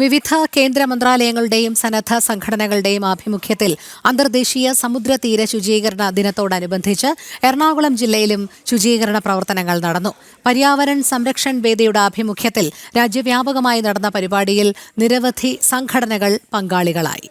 വിവിധ കേന്ദ്ര മന്ത്രാലയങ്ങളുടെയും സന്നദ്ധ സംഘടനകളുടെയും ആഭിമുഖ്യത്തിൽ അന്തർദേശീയ സമുദ്രതീര ശുചീകരണ ദിനത്തോടനുബന്ധിച്ച് എറണാകുളം ജില്ലയിലും ശുചീകരണ പ്രവർത്തനങ്ങൾ നടന്നു. പര്യാവരൺ സംരക്ഷൺ വേദിയുടെ ആഭിമുഖ്യത്തിൽ രാജ്യവ്യാപകമായി നടന്ന പരിപാടിയിൽ നിരവധി സംഘടനകൾ പങ്കാളികളായി.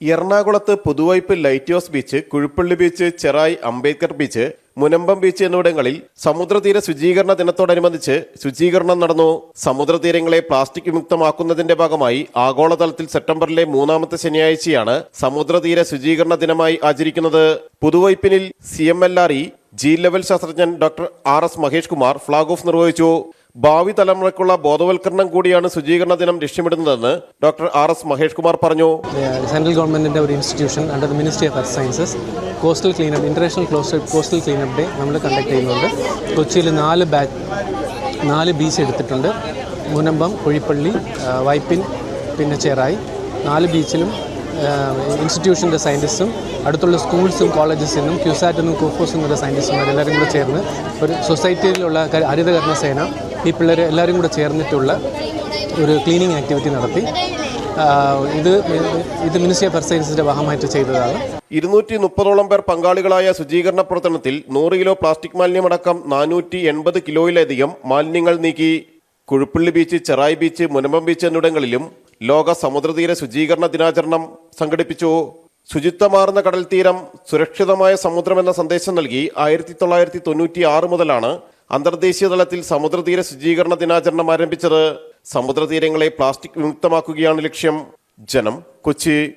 എറണാകുളത്ത് Puthuvype light house beach Kuzhippilly beach Cherai Ambedkar beach Munambam beach എന്നിവിടങ്ങളിൽ സമുദ്രതീര ശുചീകരണ ദിനത്തോടനുബന്ധിച്ച് ശുചീകരണം നടന്നു. സമുദ്രതീരങ്ങളെ പ്ലാസ്റ്റിക് വിമുക്തമാക്കുന്നതിന്റെ ഭാഗമായി ആഗോളതലത്തിൽ സെപ്റ്റംബറിലെ മൂന്നാമത്തെ ശനിയാഴ്ചയാണ് സമുദ്രതീര ശുചീകരണ ദിനമായി ആചരിക്കുന്നത്. പുതുവൈപ്പിനിൽ C M L R E G level ശാസ്ത്രജ്ഞൻ doctor R S Mahesh Kumar flag off നിർവഹിച്ചു. ഭാവി തലമുറയ്ക്കുള്ള ബോധവൽക്കരണം കൂടിയാണ് ശുചീകരണ ദിനം ലക്ഷ്യമിടുന്നതെന്ന് doctor R S Mahesh Kumar പറഞ്ഞു. സെൻട്രൽ ഗവൺമെന്റിന്റെ ഒരു institution under ministry of earth sciences coastal cleanup international coastal coastal cleanup day നമ്മൾ കണ്ടക്ട് ചെയ്യുന്നുണ്ട്. കൊച്ചിയിൽ നാല് ബാച്ച് നാല് ബീച്ച് എടുത്തിട്ടുണ്ട്. മുനമ്പം കുഴിപ്പള്ളി വൈപ്പിൻ പിന്നെ ചെറായി. നാല് ബീച്ചിലും ഇൻസ്റ്റിറ്റ്യൂഷന്റെ സയന്റിസ്റ്റും അടുത്തുള്ള സ്കൂൾസും കോളേജസിൽ നിന്നും ക്യൂസാറ്റിൽ നിന്നും കോഫോസ് എന്നുള്ള സയന്റിസ്റ്റുമാർ എല്ലാവരും കൂടെ ചേർന്ന് ഒരു സൊസൈറ്റിയിലുള്ള ഹരിതകർമ്മസേന ഹരിതകർമ്മ സേന ഈ പിള്ളേർ എല്ലാവരും കൂടെ ചേർന്നിട്ടുള്ള ഒരു ക്ലീനിങ് ആക്ടിവിറ്റി നടത്തി. ഇത് ഇത് മിനിസ്ട്രി ഓഫ് എർത്ത് ഭാഗമായിട്ട് ചെയ്തതാണ്. ഇരുന്നൂറ്റി മുപ്പതോളം പേർ പങ്കാളികളായ ശുചീകരണ പ്രവർത്തനത്തിൽ നൂറ് കിലോ പ്ലാസ്റ്റിക് മാലിന്യമടക്കം നാനൂറ്റി എൺപത് കിലോയിലധികം മാലിന്യങ്ങൾ നീക്കി. Kuzhuppilly beach Cherai beach Munambam beach എന്നിവിടങ്ങളിലും ലോക സമുദ്രതീര ശുചീകരണ ദിനാചരണം സംഘടിപ്പിച്ചു. ശുചിത്വമാർന്ന കടൽ തീരം സുരക്ഷിതമായ സമുദ്രം എന്ന സന്ദേശം നൽകി ആയിരത്തി തൊള്ളായിരത്തി തൊണ്ണൂറ്റി ആറ് മുതലാണ് അന്തർദേശീയ തലത്തിൽ സമുദ്രതീര ശുചീകരണ ദിനാചരണം ആരംഭിച്ചത് സമുദ്രതീരങ്ങളെ പ്ലാസ്റ്റിക് വിമുക്തമാക്കുകയാണ് ലക്ഷ്യം. ജനം കൊച്ചി.